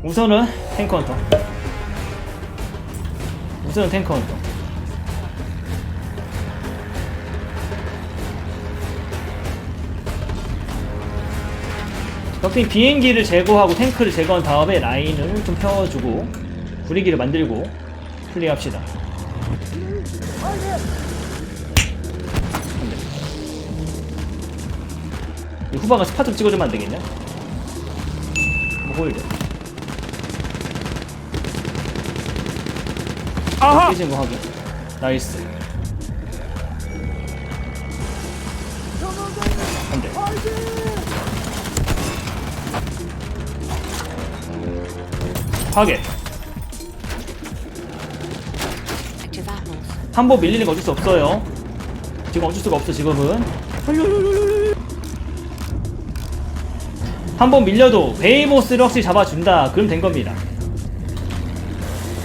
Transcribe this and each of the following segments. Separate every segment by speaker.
Speaker 1: 우선은 탱크 헌터. 우선은 탱크 헌터. 적팀 비행기를 제거하고 탱크를 제거한 다음에 라인을 좀 펴주고 분위기를 만들고 플레이합시다. 후방은 스파 좀 찍어주면 안 되겠냐? 뭐 홀드
Speaker 2: 아하!
Speaker 1: 깨진 거 확인 나이스 안 돼 파괴
Speaker 3: Active apples.
Speaker 1: 한번 밀리는 거 어쩔 수 없어요 지금 어쩔 수가 없어 지금은 한 번 밀려도 베이모스를 확실히 잡아준다 그럼 된 겁니다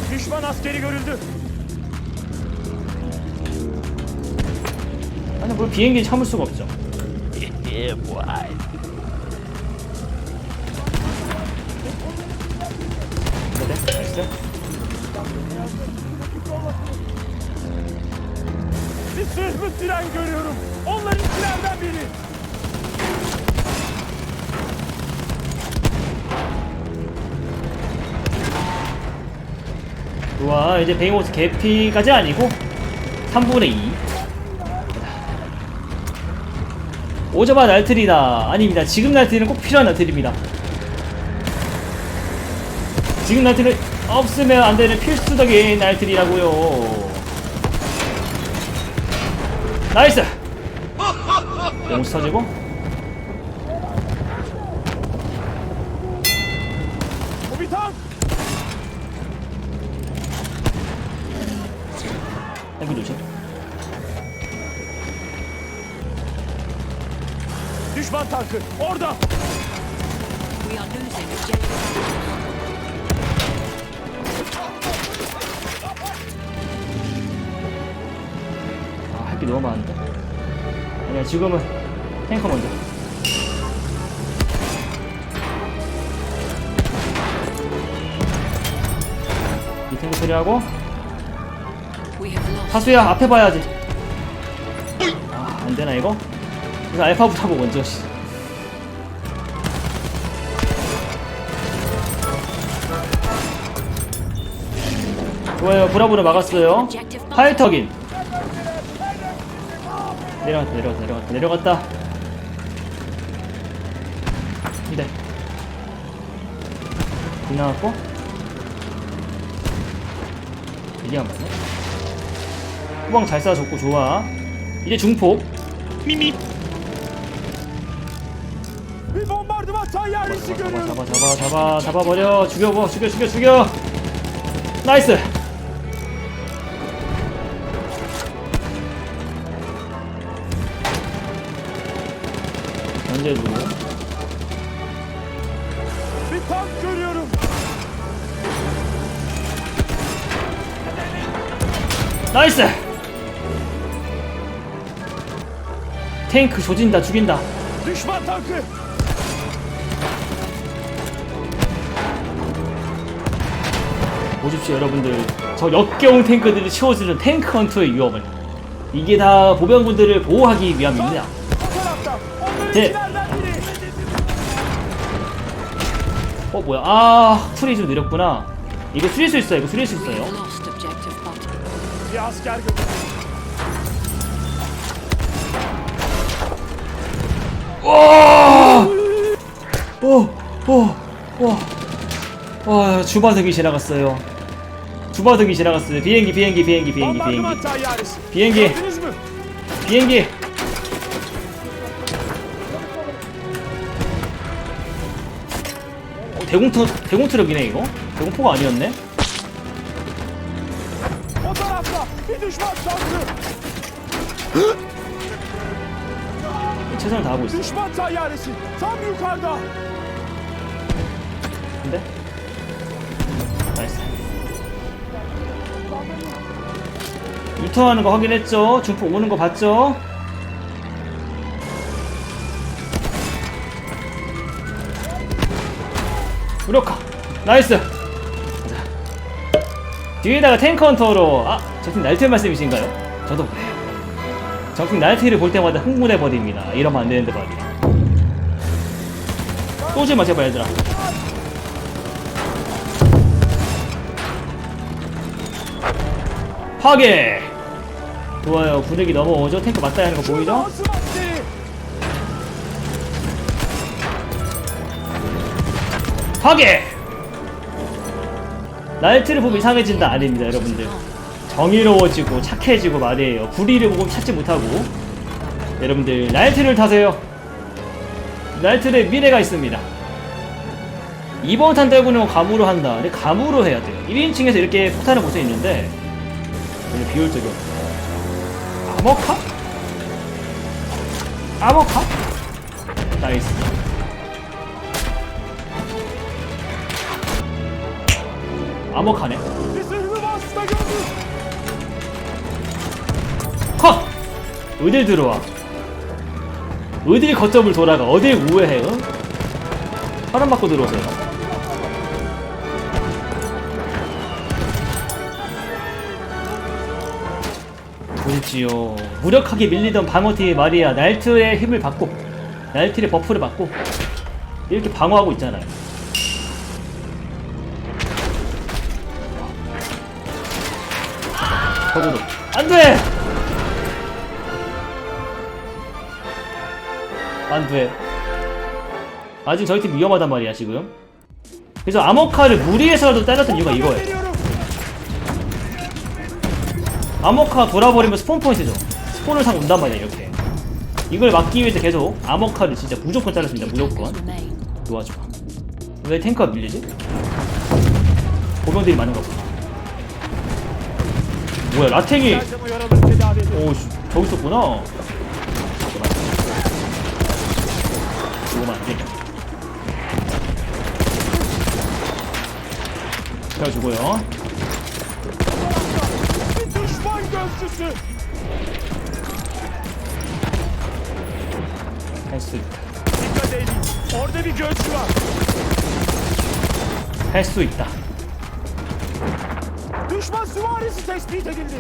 Speaker 2: Düşman askeri görüldü.
Speaker 1: 아니 뭘 비행기 참을 수가 없죠 네. 좋아 이제 베이모스 개피까지 아니고 3분의 2 오저마 날틀이다. 아닙니다. 지금 날틀은 꼭 필요한 날틀입니다. 지금 날틀은 없으면 안 되는 필수적인 날틀이라고요. 나이스! 용스 터지고. 땡기 조심
Speaker 2: Düşman tankı. Orada.
Speaker 3: We are losing objective.
Speaker 1: 아, 할게 너무 많은데. 아니야, 지금은 탱커 먼저. 이 탱커 처리하고
Speaker 3: We have lost.
Speaker 1: 사수야 앞에 봐야지. 아, 안 되나 이거? 그래서 알파부터 하고 먼저. 씨. 좋아요, 브라보를 막았어요. 파이터긴. 내려갔다, 내려갔다, 내려갔다, 내려갔다. 이대. 지나갔고. 이게 안 맞네. 후방 잘 쏴줬고 좋아. 이제 중폭.
Speaker 2: Bir
Speaker 1: 잡아,
Speaker 2: görüyorum.
Speaker 1: 잡아, 잡아, 잡아, 잡아 버려. 죽여버, 죽여, 죽여, 죽여. 나이스.
Speaker 2: görüyorum.
Speaker 1: 나이스. 탱크 조진다, 죽인다. 보십시오, 여러분들. 저 역겨운 탱크들이 치워주는 탱크 헌터의 위험을. 이게 다 보병분들을 보호하기 위함입니다. 네. 어, 뭐야. 아, 풀이 좀 느렸구나. 이거 수릴 수 있어요, 이거 수릴 수 있어요.
Speaker 3: lost objective button.
Speaker 2: Bir asker görüyorum.
Speaker 1: 와! 오, 오, 와. 와, 주바득이 지나갔어요. 주바득이 지나갔어요. 비행기, 비행기, 비행기, 비행기, 비행기. 비행기,
Speaker 2: Gördünüz mü?
Speaker 1: 비행기. 어, 대공트, 대공 트럭이네, 이거? 대공포가 아니었네?
Speaker 2: O tarafta. Bir düşman tankı.
Speaker 1: 최선을 다하고 있어.
Speaker 2: Düşman tayyaresi. Tam yukarıda.
Speaker 1: 유턴하는 거 확인했죠? 중폭 오는 거 봤죠? 무력화. 나이스. 자. 뒤에다가 탱크 헌터로 아 저팀 날트 말씀이신가요? 저도 그래요. 저팀 날트를 볼 때마다 흥분해 버립니다. 이러면 안 되는데 말이야. 쏘지 마 제발 얘들아. 파괴. 좋아요. 분위기 넘어오죠. 탱크 맞다야 하는 거 보이죠? 파괴! 날트를 보면 이상해진다. 아닙니다 여러분들. 정의로워지고 착해지고 말이에요. 불의를 보고 찾지 못하고. 여러분들 날트를 타세요. 날트의 미래가 있습니다. 이번 탄 떼고는 감으로 한다. 근데 감으로 해야 돼요. 1인칭에서 이렇게 폭탄을 볼 수 있는데 별로 비효율적이 없어 아머카? 아머카? 나이스
Speaker 2: gördüm.
Speaker 1: 컷! 어딜 들어와 어딜 거점을 돌아가 어딜 우회해 응? 사람 맞고 들어오세요 보지요 무력하게 밀리던 방어팀의 말이야 날트의 힘을 받고 날트의 버프를 받고 이렇게 방어하고 있잖아요. 적어도. 안돼! 안돼. 아직 저희 팀 위험하단 말이야 지금. 그래서 아모카를 무리해서라도 때렸던 이유가 이거예요 아모카 돌아버리면 스폰 포인트죠. 스폰을 상 온단 말이야 이렇게. 이걸 막기 위해서 계속 아모카를 진짜 무조건 잘랐습니다 무조건. 좋아 왜 탱크가 밀리지? 보병들이 많은 거구나. 뭐야
Speaker 2: ederim.
Speaker 1: 오씨. 저기 있었구나. 이거만 안돼
Speaker 2: Bir düşman gözcüsü.
Speaker 1: 할수 있다
Speaker 2: Dikkat edin. Orada bir gözcü var.
Speaker 1: 할수 있다
Speaker 2: Düşman süvarisi tespit edildi.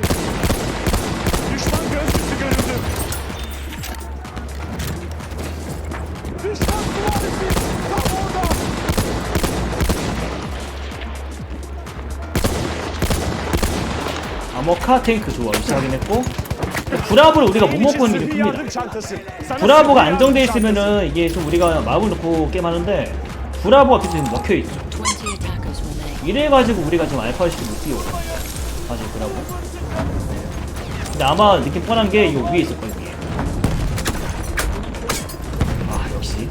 Speaker 1: 탱크 좋아 위치 확인했고 브라보를 우리가 못 먹고 있는 게 큽니다. 브라보가 안정돼. 있으면은 이게 좀 우리가 마음을 놓고 게임하는데 브라보가 계속 지금 먹혀있어
Speaker 3: 20 attackers remain.
Speaker 1: 이래가지고 우리가 지금 알파 시키 못 뛰어 사실 브라보. 근데 아마 느낌 뻔한 게 이거 위에 있을 거예요. 아 역시.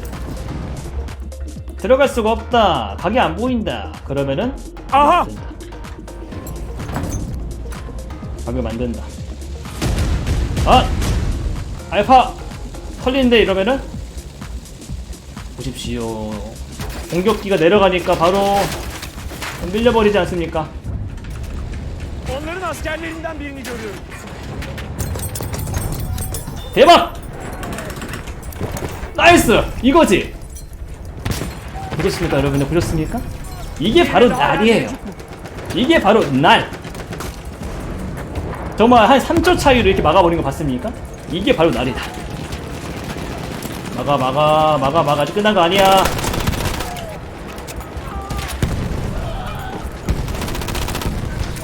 Speaker 1: 들어갈 수가 없다. 각이 안 보인다. 그러면은
Speaker 2: 아하!
Speaker 1: 만든다. 각을 만든다 아 알파 털리는데 이러면은 보십시오 공격기가 내려가니까 바로 밀려버리지 않습니까. 대박! 나이스! 이거지! 보셨습니까 여러분들 보셨습니까? 이게 바로 날이에요 이게 바로 날 정말 한 3초 차이로 이렇게 막아버린 거 봤습니까? 이게 바로 날이다 막아 막아 막아 막아 아직 끝난 거 아니야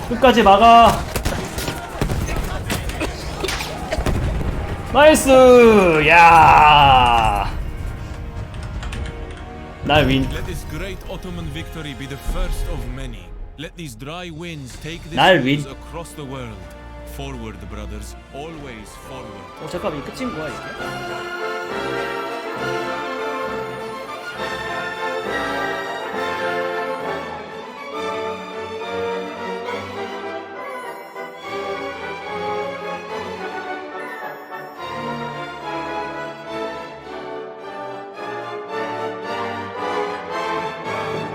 Speaker 1: 끝까지 막아 나이스 야. 날 윈. 날 윈.
Speaker 4: Forward, brothers, always forward.
Speaker 1: 어 잠깐 이 끝인 거야 이게?